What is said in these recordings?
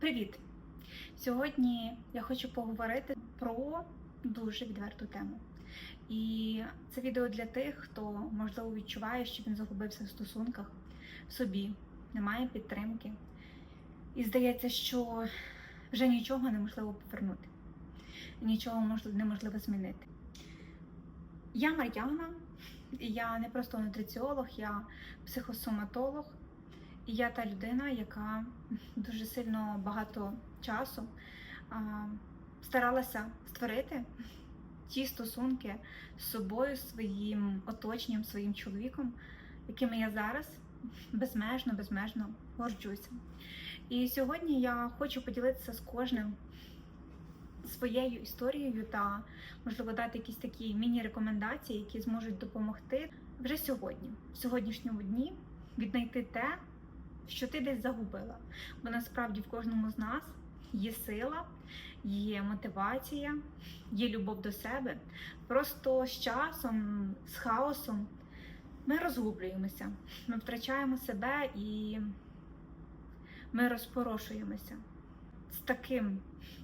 Привіт! Сьогодні я хочу поговорити про дуже відверту тему. І це відео для тих, хто можливо відчуває, що він загубився в стосунках в собі, немає підтримки. І здається, що вже нічого неможливо повернути, нічого неможливо змінити. Я Мар'яна, я не просто нутриціолог, я психосоматолог. Я та людина, яка дуже сильно багато часу а, старалася створити ті стосунки з собою, своїм оточенням, своїм чоловіком, якими я зараз безмежно, безмежно горджуся. І сьогодні я хочу поділитися з кожним своєю історією та, можливо, дати якісь такі міні-рекомендації, які зможуть допомогти вже сьогодні, в сьогоднішньому дні, віднайти те, що ти десь загубила. Бо насправді в кожному з нас є сила, є мотивація, є любов до себе. Просто з часом, з хаосом ми розгублюємося, ми втрачаємо себе і ми розпорошуємося. З таким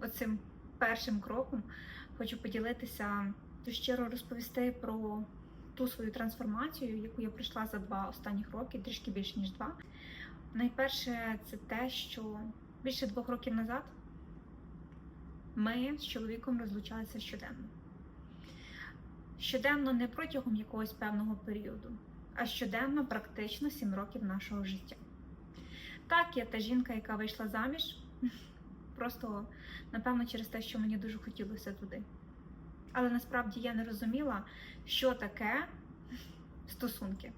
оцим першим кроком хочу поділитися, то щиро розповісти про ту свою трансформацію, яку я пройшла за два останніх роки, трішки більше ніж два. Найперше, це те, що більше двох років назад ми з чоловіком розлучалися щоденно. Щоденно не протягом якогось певного періоду, а щоденно практично сім років нашого життя. Так, я та жінка, яка вийшла заміж, просто напевно через те, що мені дуже хотілося туди. Але насправді я не розуміла, що таке стосунки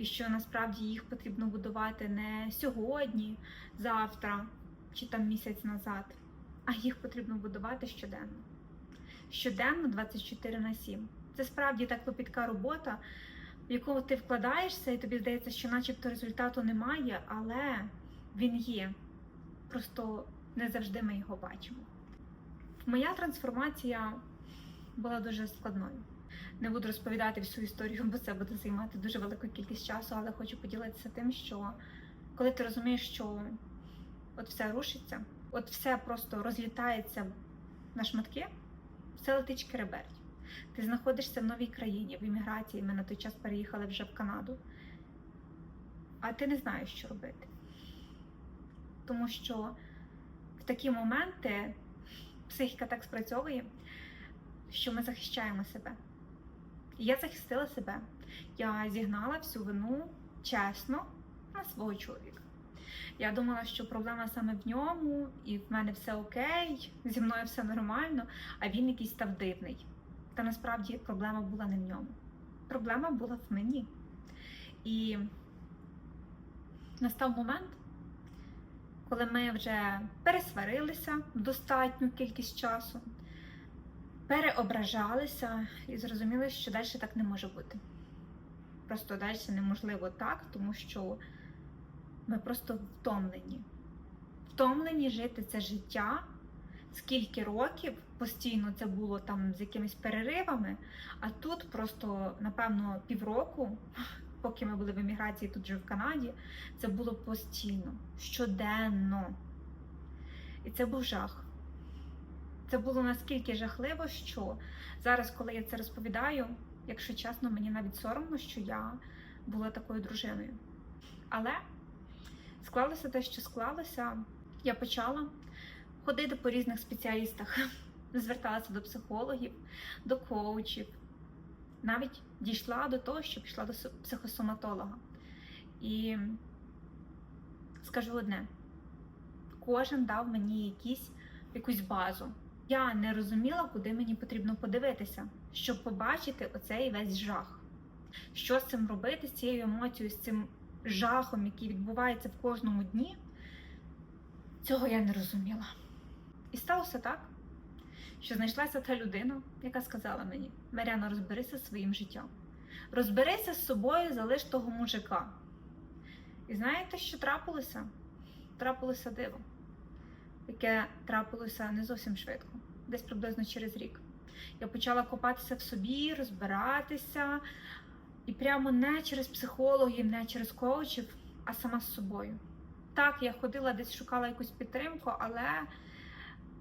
і що насправді їх потрібно будувати не сьогодні, завтра чи там місяць назад, а їх потрібно будувати щоденно. Щоденно 24 на 7. Це справді так клопітка робота, в яку ти вкладаєшся, і тобі здається, що начебто результату немає, але він є. Просто не завжди ми його бачимо. Моя трансформація була дуже складною. Не буду розповідати всю історію, бо це буде займати дуже велику кількість часу, але хочу поділитися тим, що коли ти розумієш, що от все рушиться, от все просто розлітається на шматки, все летить шкереберть. Ти знаходишся в новій країні, в імміграції. Ми на той час переїхали вже в Канаду, а ти не знаєш, що робити. Тому що в такі моменти психіка так спрацьовує, що ми захищаємо себе. Я захистила себе. Я зігнала всю вину чесно на свого чоловіка. Я думала, що проблема саме в ньому, і в мене все окей, зі мною все нормально, а він якийсь став дивний. Та насправді проблема була не в ньому. Проблема була в мені. І настав момент, коли ми вже пересварилися достатню кількість часу переображалися і зрозуміли, що далі так не може бути. Просто далі неможливо так, тому що ми просто втомлені. Втомлені жити це життя. Скільки років постійно це було там з якимись переривами, а тут просто, напевно, півроку, поки ми були в еміграції тут же в Канаді, це було постійно, щоденно. І це був жах. Це було наскільки жахливо, що зараз, коли я це розповідаю, якщо чесно, мені навіть соромно, що я була такою дружиною. Але склалося те, що склалося, я почала ходити по різних спеціалістах, зверталася до психологів, до коучів. Навіть дійшла до того, що пішла до психосоматолога. І скажу одне: кожен дав мені якісь, якусь базу. Я не розуміла, куди мені потрібно подивитися, щоб побачити оцей весь жах. Що з цим робити, з цією емоцією, з цим жахом, який відбувається в кожному дні, цього я не розуміла. І сталося так, що знайшлася та людина, яка сказала мені: Маряна, розберися зі своїм життям. Розберися з собою, залиш того мужика. І знаєте, що трапилося? Трапилося диво яке трапилося не зовсім швидко, десь приблизно через рік. Я почала копатися в собі, розбиратися, і прямо не через психологів, не через коучів, а сама з собою. Так, я ходила десь шукала якусь підтримку, але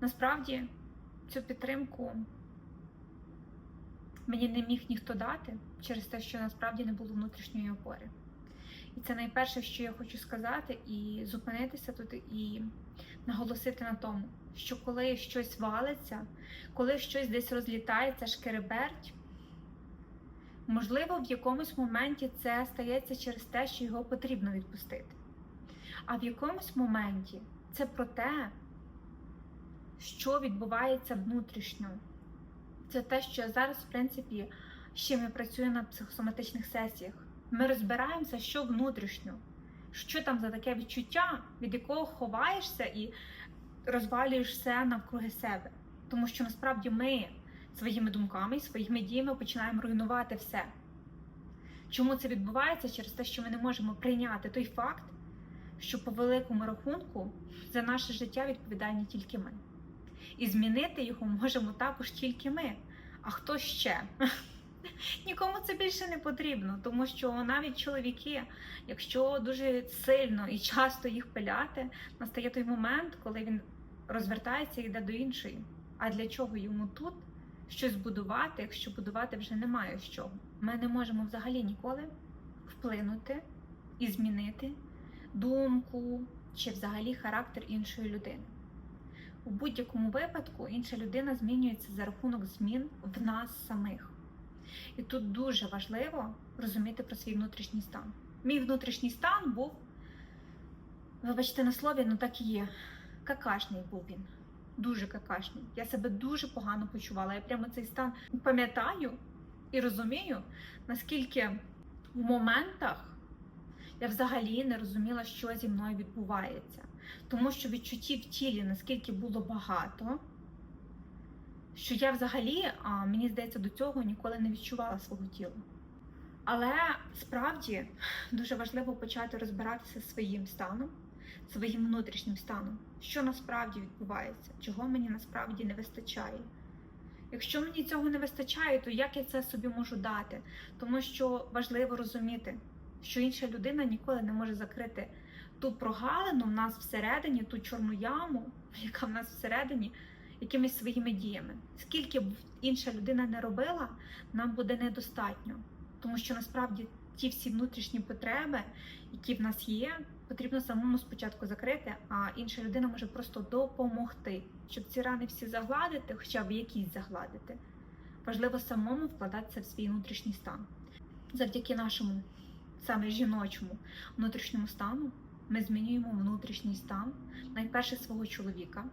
насправді цю підтримку мені не міг ніхто дати через те, що насправді не було внутрішньої опори. І це найперше, що я хочу сказати, і зупинитися тут і наголосити на тому, що коли щось валиться, коли щось десь розлітається, шкереберть, можливо, в якомусь моменті це стається через те, що його потрібно відпустити. А в якомусь моменті це про те, що відбувається внутрішньо. Це те, що я зараз, в принципі, чим я працюю на психосоматичних сесіях. Ми розбираємося, що внутрішньо, що там за таке відчуття, від якого ховаєшся і розвалюєш все навкруги себе. Тому що насправді ми своїми думками, своїми діями починаємо руйнувати все. Чому це відбувається? Через те, що ми не можемо прийняти той факт, що по великому рахунку за наше життя відповідальні тільки ми. І змінити його можемо також тільки ми. А хто ще? Нікому це більше не потрібно, тому що навіть чоловіки, якщо дуже сильно і часто їх пиляти, настає той момент, коли він розвертається і йде до іншої. А для чого йому тут щось будувати, якщо будувати вже немає чого? Ми не можемо взагалі ніколи вплинути і змінити думку чи взагалі характер іншої людини. У будь-якому випадку інша людина змінюється за рахунок змін в нас самих. І тут дуже важливо розуміти про свій внутрішній стан. Мій внутрішній стан був, вибачте на слові, ну так і є. Какашний був він. Дуже какашний. Я себе дуже погано почувала. Я прямо цей стан пам'ятаю і розумію, наскільки в моментах я взагалі не розуміла, що зі мною відбувається. Тому що відчуттів в тілі наскільки було багато, що я взагалі, мені здається, до цього ніколи не відчувала свого тіла. Але справді дуже важливо почати розбиратися своїм станом, своїм внутрішнім станом, що насправді відбувається, чого мені насправді не вистачає. Якщо мені цього не вистачає, то як я це собі можу дати? Тому що важливо розуміти, що інша людина ніколи не може закрити ту прогалину в нас всередині, ту чорну яму, яка в нас всередині, якимись своїми діями. Скільки б інша людина не робила, нам буде недостатньо. Тому що насправді ті всі внутрішні потреби, які в нас є, потрібно самому спочатку закрити, а інша людина може просто допомогти, щоб ці рани всі загладити, хоча б якісь загладити. Важливо самому вкладатися в свій внутрішній стан. Завдяки нашому саме жіночому внутрішньому стану ми змінюємо внутрішній стан найперше свого чоловіка,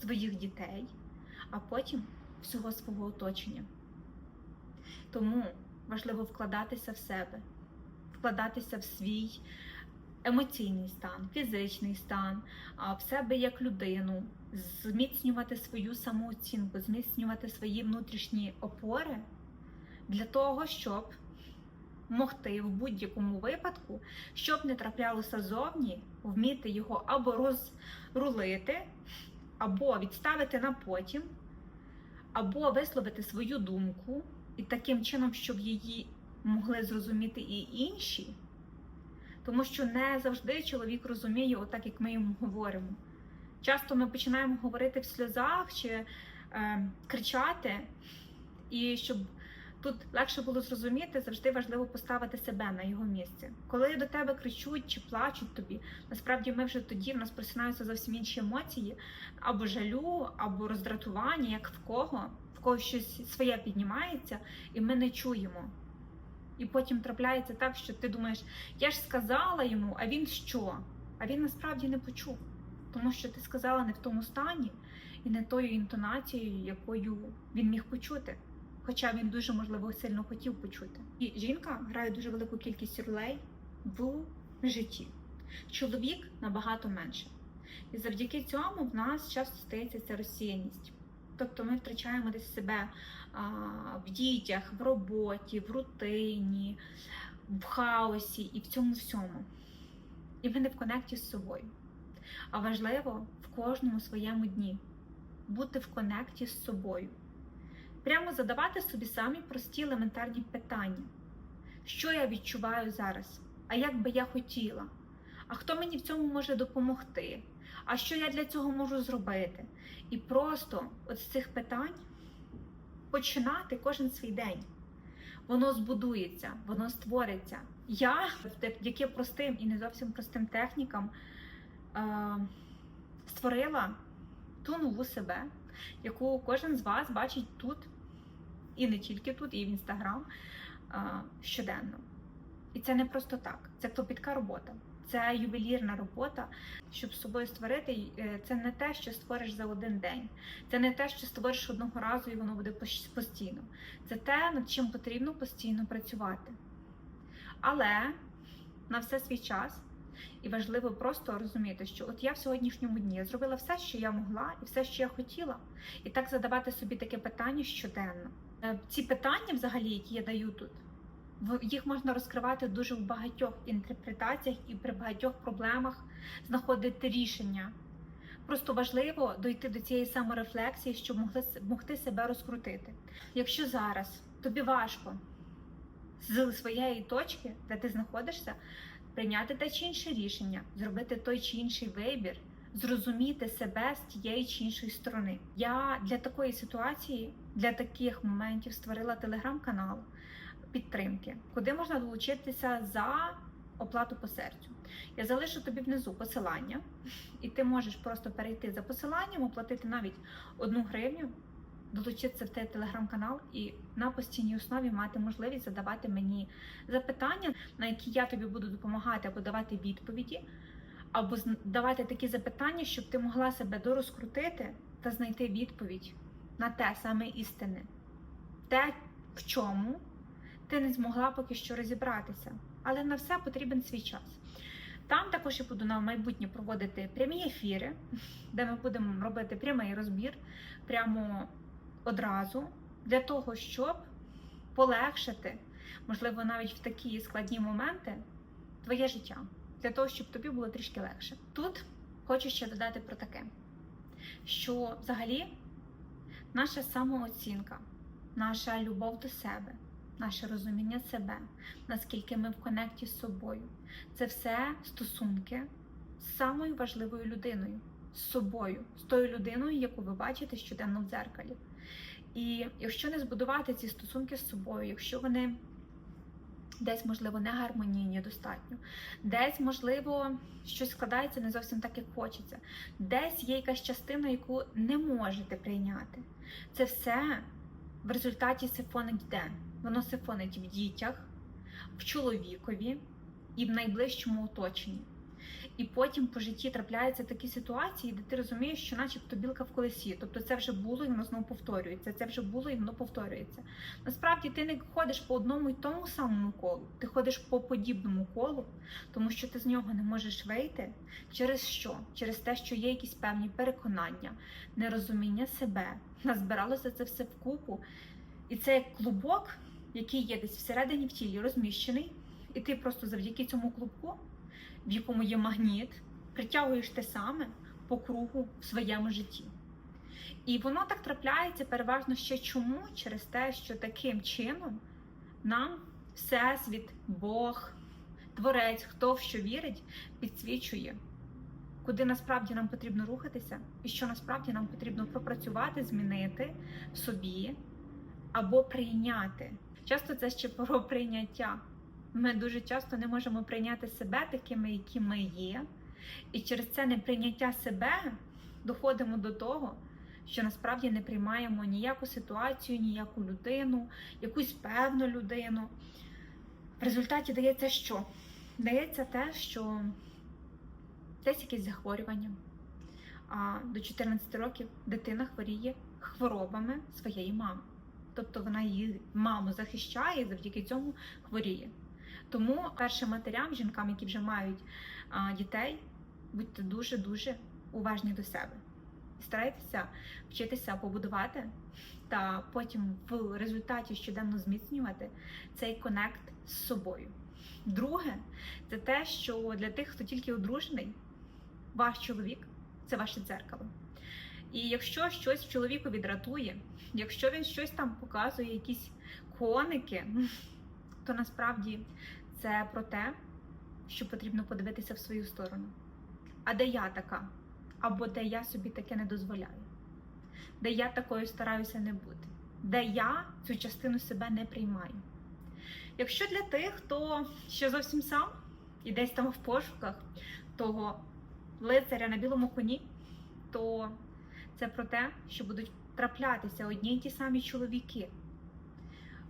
своїх дітей, а потім всього свого оточення. Тому важливо вкладатися в себе, вкладатися в свій емоційний стан, фізичний стан, в себе як людину, зміцнювати свою самооцінку, зміцнювати свої внутрішні опори для того, щоб могти в будь-якому випадку, щоб не траплялося зовні, вміти його або розрулити, або відставити на потім, або висловити свою думку, і таким чином, щоб її могли зрозуміти і інші. Тому що не завжди чоловік розуміє, отак як ми йому говоримо. Часто ми починаємо говорити в сльозах чи е, кричати, і щоб тут легше було зрозуміти, завжди важливо поставити себе на його місце. Коли до тебе кричуть чи плачуть тобі, насправді ми вже тоді в нас просинаються зовсім інші емоції, або жалю, або роздратування, як в кого, в кого щось своє піднімається, і ми не чуємо. І потім трапляється так, що ти думаєш, я ж сказала йому, а він що? А він насправді не почув, тому що ти сказала не в тому стані і не тою інтонацією, якою він міг почути. Хоча він дуже можливо сильно хотів почути. І жінка грає дуже велику кількість ролей в житті. Чоловік набагато менше. І завдяки цьому в нас часто стається ця розсіяність. Тобто ми втрачаємо десь себе а, в дітях, в роботі, в рутині, в хаосі і в цьому всьому. І ми не в конекті з собою. А важливо в кожному своєму дні бути в конекті з собою. Прямо задавати собі самі прості елементарні питання. Що я відчуваю зараз? А як би я хотіла? А хто мені в цьому може допомогти? А що я для цього можу зробити? І просто от з цих питань починати кожен свій день. Воно збудується, воно створиться. Я завдяки простим і не зовсім простим технікам е, створила ту нову себе, яку кожен з вас бачить тут, і не тільки тут, і в інстаграм щоденно. І це не просто так, це клопітка робота. Це ювелірна робота, щоб з собою створити. е, Це не те, що створиш за один день. Це не те, що створиш одного разу і воно буде постійно. Це те, над чим потрібно постійно працювати. Але на все свій час. І важливо просто розуміти, що от я в сьогоднішньому дні зробила все, що я могла, і все, що я хотіла, і так задавати собі таке питання щоденно. Е, Ці питання, взагалі, які я даю тут, їх можна розкривати дуже в багатьох інтерпретаціях і при багатьох проблемах знаходити рішення. Просто важливо дойти до цієї саморефлексії, щоб могли, могти себе розкрутити. Якщо зараз тобі важко з своєї точки, де ти знаходишся, прийняти те чи інше рішення, зробити той чи інший вибір, зрозуміти себе з тієї чи іншої сторони. Я для такої ситуації, для таких моментів створила телеграм-канал підтримки, куди можна долучитися за оплату по серцю. Я залишу тобі внизу посилання, і ти можеш просто перейти за посиланням, оплатити навіть одну гривню, долучитися в цей телеграм-канал і на постійній основі мати можливість задавати мені запитання, на які я тобі буду допомагати або давати відповіді, або давати такі запитання, щоб ти могла себе дорозкрутити та знайти відповідь на те саме істини, те, в чому ти не змогла поки що розібратися. Але на все потрібен свій час. Там також я буду на майбутнє проводити прямі ефіри, де ми будемо робити прямий розбір прямо одразу, для того, щоб полегшити, можливо, навіть в такі складні моменти твоє життя, для того, щоб тобі було трішки легше. Тут хочу ще додати про таке, що взагалі наша самооцінка, наша любов до себе, наше розуміння себе, наскільки ми в конекті з собою, це все стосунки з самою важливою людиною, з собою, з тою людиною, яку ви бачите щоденно в дзеркалі. І якщо не збудувати ці стосунки з собою, якщо вони десь, можливо, не гармонійні достатньо, десь, можливо, щось складається не зовсім так, як хочеться, десь є якась частина, яку не можете прийняти. Це все в результаті сифонить де? Воно сифонить в дітях, в чоловікові і в найближчому оточенні. І потім по житті трапляються такі ситуації, де ти розумієш, що начебто білка в колесі. Тобто це вже було і воно знову повторюється. Це вже було і воно повторюється. Насправді ти не ходиш по одному і тому самому колу, ти ходиш по подібному колу, тому що ти з нього не можеш вийти. Через що? Через те, що є якісь певні переконання, нерозуміння себе. Назбиралося це все вкупу. І це як клубок, який є десь всередині в тілі розміщений, і ти просто завдяки цьому клубку в якому є магніт, притягуєш те саме по кругу в своєму житті. І воно так трапляється переважно ще чому? Через те, що таким чином нам Всесвіт, Бог, Творець, хто в що вірить, підсвічує, куди насправді нам потрібно рухатися, і що насправді нам потрібно пропрацювати, змінити в собі або прийняти. Часто це ще про прийняття. Ми дуже часто не можемо прийняти себе такими, які ми є. І через це неприйняття себе доходимо до того, що насправді не приймаємо ніяку ситуацію, ніяку людину, якусь певну людину. В результаті дається що? Дається те, що десь якесь захворювання. А до 14 років дитина хворіє хворобами своєї мами. Тобто вона її маму захищає і завдяки цьому хворіє. Тому першим матерям, жінкам, які вже мають дітей, будьте дуже-дуже уважні до себе. Старайтеся вчитися побудувати та потім в результаті щоденно зміцнювати цей конект з собою. Друге, це те, що для тих, хто тільки одружений, ваш чоловік це ваше дзеркало. І якщо щось в чоловікові дратує, якщо він щось там показує, якісь коники, то насправді це про те, що потрібно подивитися в свою сторону. А де я така? Або де я собі таке не дозволяю, де я такою стараюся не бути, де я цю частину себе не приймаю. Якщо для тих, хто ще зовсім сам і десь там в пошуках того лицаря на білому коні, то це про те, що будуть траплятися одні й ті самі чоловіки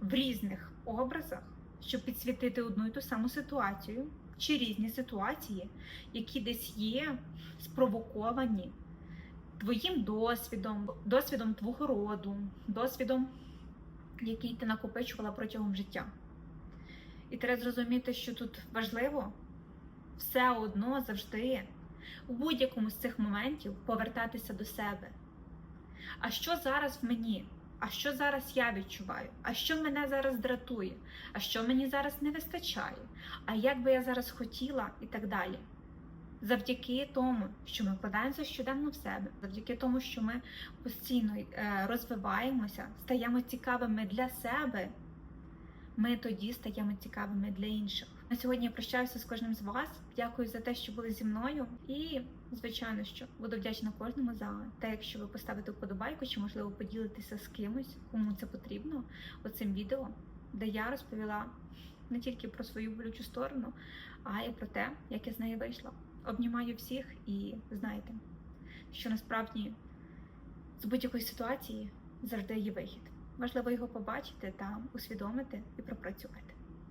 в різних образах, щоб підсвітити одну і ту саму ситуацію чи різні ситуації, які десь є спровоковані твоїм досвідом, досвідом твого роду, досвідом, який ти накопичувала протягом життя. І треба зрозуміти, що тут важливо все одно завжди у будь-якому з цих моментів повертатися до себе. А що зараз в мені? А що зараз я відчуваю? А що мене зараз дратує? А що мені зараз не вистачає? А як би я зараз хотіла і так далі? Завдяки тому, що ми вкладаємося щоденно в себе, завдяки тому, що ми постійно е, розвиваємося, стаємо цікавими для себе, ми тоді стаємо цікавими для інших. На сьогодні я прощаюся з кожним з вас. Дякую за те, що були зі мною. І, звичайно, що буду вдячна кожному за те, якщо ви поставите вподобайку, чи можливо поділитеся з кимось, кому це потрібно, оцим відео, де я розповіла не тільки про свою болючу сторону, а й про те, як я з неї вийшла. Обнімаю всіх і знаєте, що насправді з будь-якої ситуації завжди є вихід. Важливо його побачити та усвідомити і пропрацювати.